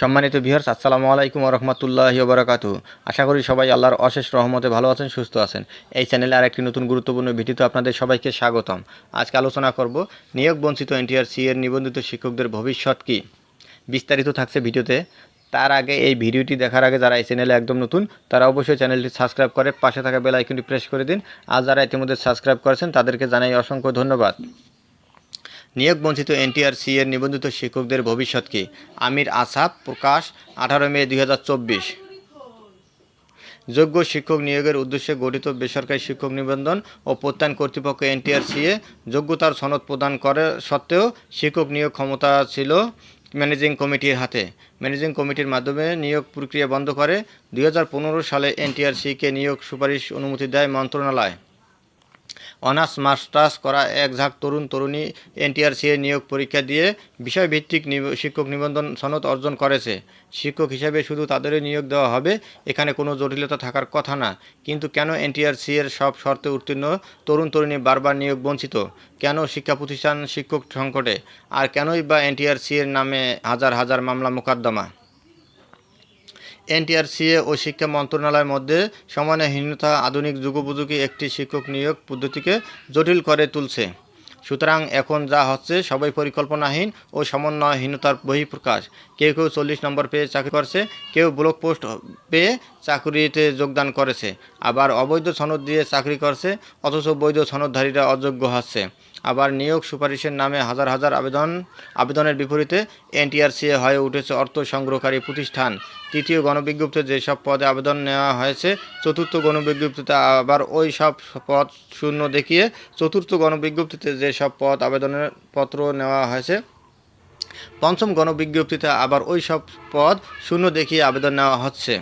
সম্মানিত ভিউয়ার্স, আসসালামু আলাইকুম রহমতুল্লাহ বারাকাতু আশা করি সবাই আল্লাহর অশেষ রহমতে ভালো আছেন, সুস্থ আছেন। এই চ্যানেলে আর একটি নতুন গুরুত্বপূর্ণ ভিডিওতে আপনাদের সবাইকে স্বাগতম। আজকে আলোচনা করব নিয়োগ বঞ্চিত এনটিআরসি এর নিবন্ধিত শিক্ষকদের ভবিষ্যৎ কী? বিস্তারিত থাকছে ভিডিওতে। তার আগে এই ভিডিওটি দেখার আগে যারা এই চ্যানেলে একদম নতুন, তারা অবশ্যই চ্যানেলটি সাবস্ক্রাইব করে পাশে থাকা বেল আইকনটি প্রেস করে দিন। আর যারা ইতিমধ্যে সাবস্ক্রাইব করেছেন, তাদেরকে জানাই অসংখ্য ধন্যবাদ। নিয়োগ বঞ্চিত এনটিআরসি এর নিবন্ধিত শিক্ষকদের ভবিষ্যৎ কি? আমির আসাফ প্রকাশ, আঠারো মে দু হাজার চব্বিশ। যোগ্য শিক্ষক নিয়োগের উদ্দেশ্যে গঠিত বেসরকারি শিক্ষক নিবন্ধন ও প্রত্যয়ন কর্তৃপক্ষ এনটিআরসিএ যোগ্যতার সনদ প্রদান করে সত্ত্বেও শিক্ষক নিয়োগ ক্ষমতা ছিল ম্যানেজিং কমিটির হাতে। ম্যানেজিং কমিটির মাধ্যমে নিয়োগ প্রক্রিয়া বন্ধ করে দুই হাজার পনেরো সালে এনটিআরসিকে নিয়োগ সুপারিশ অনুমতি দেয় মন্ত্রণালয়। অনার্স মাস্টার্স করা এক ঝাঁক তরুণ তরুণী এনটিআরসি এর নিয়োগ পরীক্ষা দিয়ে বিষয়ভিত্তিক শিক্ষক নিবন্ধন সনদ অর্জন করেছে। শিক্ষক হিসেবে শুধু তাদেরই নিয়োগ দেওয়া হবে, এখানে কোনো জটিলতা থাকার কথা না। কিন্তু কেন এনটিআরসি এর সব শর্তে উত্তীর্ণ তরুণ তরুণী বারবার নিয়োগ বঞ্চিত? কেন শিক্ষা প্রতিষ্ঠান শিক্ষক সংকটে? আর কেনই বা এনটিআরসি এর নামে হাজার হাজার মামলা মোকদ্দমা? এনটিআরসিএ ও শিক্ষা মন্ত্রণালয়ের মধ্যে সমন্বয়হীনতা আধুনিক যুগোপযোগী একটি শিক্ষক নিয়োগ পদ্ধতিকে জটিল করে তুলছে। সুতরাং এখন যা হচ্ছে সবাই পরিকল্পনাহীন ও সমন্বয়হীনতার বহিঃপ্রকাশ। কেউ কেউ চল্লিশ নম্বর পেয়ে চাকরি করছে, কেউ ব্লক পোস্ট পেয়ে চাকরিতে যোগদান করেছে। আবার অবৈধ সনদ দিয়ে চাকরি করছে, অথচ বৈধ সনদধারীরা অযোগ্য হচ্ছে। আবার নিয়োগ সুপারিশের নামে হাজার হাজার আবেদন, আবেদনের বিপরীতে এনটিআরসিএ হয়ে উঠেছে অর্থ সংগ্রহকারী প্রতিষ্ঠান। তৃতীয় গণবিজ্ঞপ্তিতে যেসব পদে আবেদন নেওয়া হয়েছে, চতুর্থ গণবিজ্ঞপ্তিতে আবার ওই সব পদ শূন্য দেখিয়ে চতুর্থ গণবিজ্ঞপ্তিতে যেসব পদ আবেদনের পত্র নেওয়া হয়েছে, পঞ্চম গণবিজ্ঞপ্তিতে আবার ওই সব পদ শূন্য দেখিয়ে আবেদন নেওয়া হচ্ছে।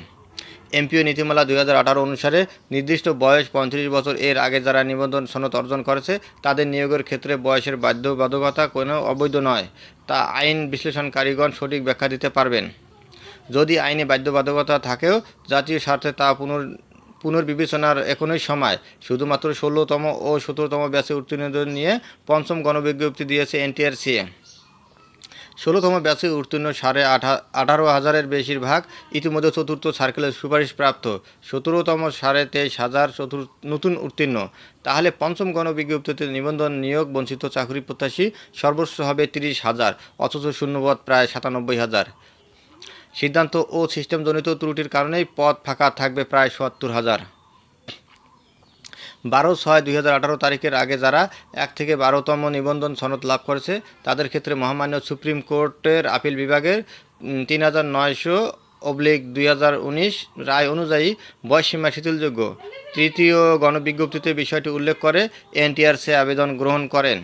এমপিও নীতিমালা দুই হাজার আঠারো অনুসারে নির্দিষ্ট বয়স পঁয়ত্রিশ বছর এর আগে যারা নিবন্ধন সনদ অর্জন করেছে, তাদের নিয়োগের ক্ষেত্রে বয়সের বাধ্যবাধকতা কোনো অবৈধ নয়। তা আইন বিশ্লেষণকারীগণ সঠিক ব্যাখ্যা দিতে পারবেন। যদি আইনে বাধ্যবাধকতা থাকেও, জাতীয় স্বার্থে তা পুনর পুনর্বিবেচনার এখনই সময় শুধুমাত্র ষোলোতম ও সতেরোতম ব্যাচে উত্তীর্ণদের নিয়ে পঞ্চম গণবিজ্ঞপ্তি দিয়েছে এনটিআরসিএ ষোলোতম ব্যাচে উত্তীর্ণ সাড়ে আঠা, আঠারো হাজারের বেশিরভাগ ইতিমধ্যে চতুর্থ সার্কেলের সুপারিশ প্রাপ্ত। সতেরোতম সাড়ে তেইশ হাজার চতুর, নতুন উত্তীর্ণ। তাহলে পঞ্চম গণবিজ্ঞপ্তিতে নিবন্ধন নিয়োগ বঞ্চিত চাকরি প্রত্যাশী সর্বোচ্চ হবে তিরিশ হাজার, অথচ শূন্যপদ প্রায় সাতানব্বই হাজার। সিদ্ধান্ত ও সিস্টেমজনিত ত্রুটির কারণেই পদ ফাঁকা থাকবে প্রায় সত্তর হাজার। বারো ছয় দুই তারিখের আগে যারা এক থেকে বারোতম নিবন্ধন সনদ লাভ করেছে, তাদের ক্ষেত্রে মহামান্য সুপ্রিম কোর্টের আপিল বিভাগের তিন হাজার নয়শো অবলিক দুই হাজার উনিশ রায় অনুযায়ী বয়সীমা শিথিলযোগ্য। তৃতীয় গণবিজ্ঞপ্তিতে বিষয়টি উল্লেখ করে এনটিআরসি আবেদন গ্রহণ করেন।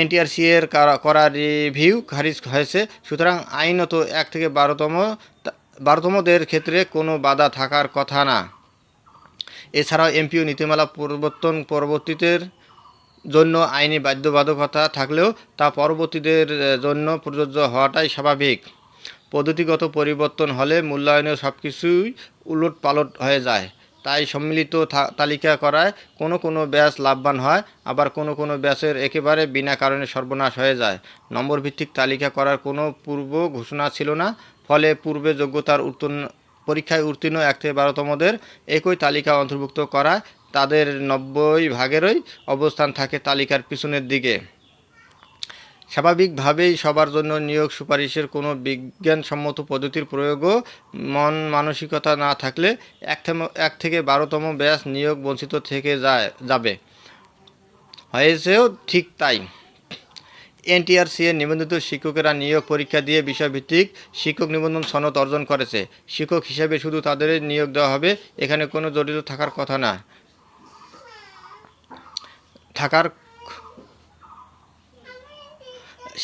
এনটিআরসি এর করা রিভিউ খারিজ হয়েছে। সুতরাং আইনত এক থেকে বারোতম বারোতমদের ক্ষেত্রে কোনো বাধা থাকার কথা না। এছাড়াও এমপিও নীতিমালা পরিবর্তন পরবর্তীদের জন্য আইনি বাধ্যবাধকতা থাকলেও তা পরবর্তীদের জন্য প্রযোজ্য হওয়াটাই স্বাভাবিক। পদ্ধতিগত পরিবর্তন হলে মূল্যায়নে সব কিছুই উলট পালট হয়ে যায়। তাই সম্মিলিত তালিকা করায় কোনো কোনো ব্যাচ লাভবান হয়, আবার কোনো কোনো ব্যাচের একেবারে বিনা কারণে সর্বনাশ হয়ে যায়। নম্বর ভিত্তিক তালিকা করার কোনো পূর্ব ঘোষণা ছিল না, ফলে পূর্বে যোগ্যতার পরীক্ষায় উত্তীর্ণ এক থেকে বারোতমদের একই তালিকা অন্তর্ভুক্ত করা তাদের নব্বই ভাগেরই অবস্থান থাকে তালিকার পিছনের দিকে। স্বাভাবিকভাবেই সবার জন্য নিয়োগ সুপারিশের কোনো বিজ্ঞানসম্মত পদ্ধতির প্রয়োগও মন মানসিকতা না থাকলে এক থেকে বারোতম ব্যাস নিয়োগ বঞ্চিত থেকে যায় যাবে। হয়েছেও ঠিক তাই। এনটিআরসি এর নিবন্ধিত শিক্ষকেরা নিয়োগ পরীক্ষা দিয়ে বিষয়ভিত্তিক শিক্ষক নিবন্ধন সনদ অর্জন করেছে। শিক্ষক হিসেবে শুধু তাদের নিয়োগ দেওয়া হবে, এখানে কোনো জড়িত থাকার কথা না। থাকার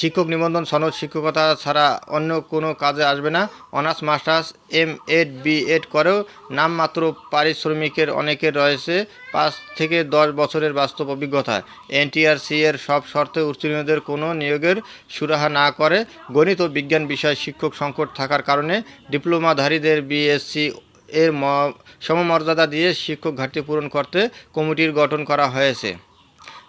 শিক্ষক নিবন্ধন, সনদ, শিক্ষকতা ছাড়া অন্য কোনো কাজে আসবে না। Honours, masters M Ed B Ed করেও নামমাত্র পারিশ্রমিকের অনেকের রয়েছে পাঁচ থেকে দশ বছরের বাস্তব অভিজ্ঞতা। এনটিআরসি এর সব শর্তে উত্তীর্ণদের কোনো নিয়োগের সুরাহা না করে। গণিত ও বিজ্ঞান বিষয়ে শিক্ষক সংকট থাকার কারণে ডিপ্লোমাধারীদের বিএসসি এর সমমর্যাদা দিয়ে শিক্ষক ঘাটতি পূরণ করতে কমিটির গঠন করা হয়েছে।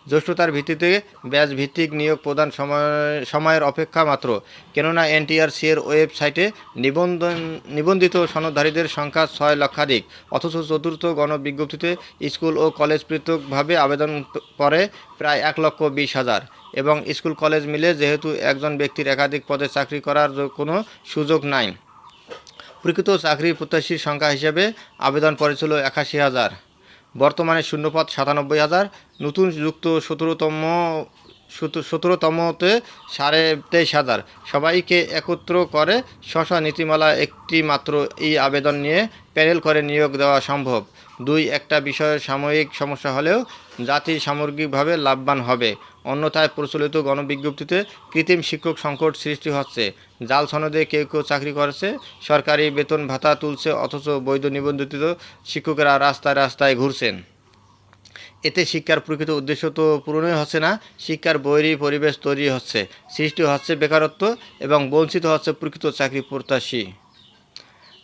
জ্যেষ্ঠতার ভিত্তিতে ব্যাচ ভিত্তিক নিয়োগ প্রদান সময়, সময়ের অপেক্ষা মাত্র। কেননা এনটিআরসি এর ওয়েবসাইটে নিবন্ধন, নিবন্ধিত সনদধারীদের সংখ্যা ছয় লক্ষাধিক। অথচ চতুর্থ গণবিজ্ঞপ্তিতে স্কুল ও কলেজ পৃথকভাবে আবেদন করে প্রায় এক লক্ষ বিশ হাজার। এবং স্কুল কলেজ মিলে যেহেতু একজন ব্যক্তির একাধিক পদে চাকরি করার কোনো সুযোগ নাই। প্রকৃত চাকরি প্রত্যাশীর সংখ্যা হিসেবে আবেদন পড়েছিল একাশি হাজার। বর্তমানে শূন্যপদ সাতানব্বই হাজার, নতুন যুক্ত সতেরোতম সতেরোতমতে সাড়ে তেইশ হাজার। সবাইকে একত্র করে স্ব নীতিমালা একটি মাত্র এই আবেদন নিয়ে প্যানেল করে নিয়োগ দেওয়া সম্ভব। দুই, একটা বিষয়ের সাময়িক সমস্যা হলেও জাতি সামগ্রিকভাবে লাভবান হবে। অন্যথায় প্রচলিত গণবিজ্ঞপ্তিতে কৃত্রিম শিক্ষক সংকট সৃষ্টি হচ্ছে। জাল সনদে কেউ কেউ চাকরি করছে, সরকারি বেতন ভাতা তুলছে, অথচ বৈধ নিবন্ধিত শিক্ষকেরা রাস্তায় রাস্তায় ঘুরছেন। এতে শিক্ষার প্রকৃত উদ্দেশ্য তো পূরণই হচ্ছে না, শিক্ষার বৈরী পরিবেশ তৈরি হচ্ছে। সৃষ্টি হচ্ছে বেকারত্ব এবং বঞ্চিত হচ্ছে প্রকৃত চাকরি প্রত্যাশী।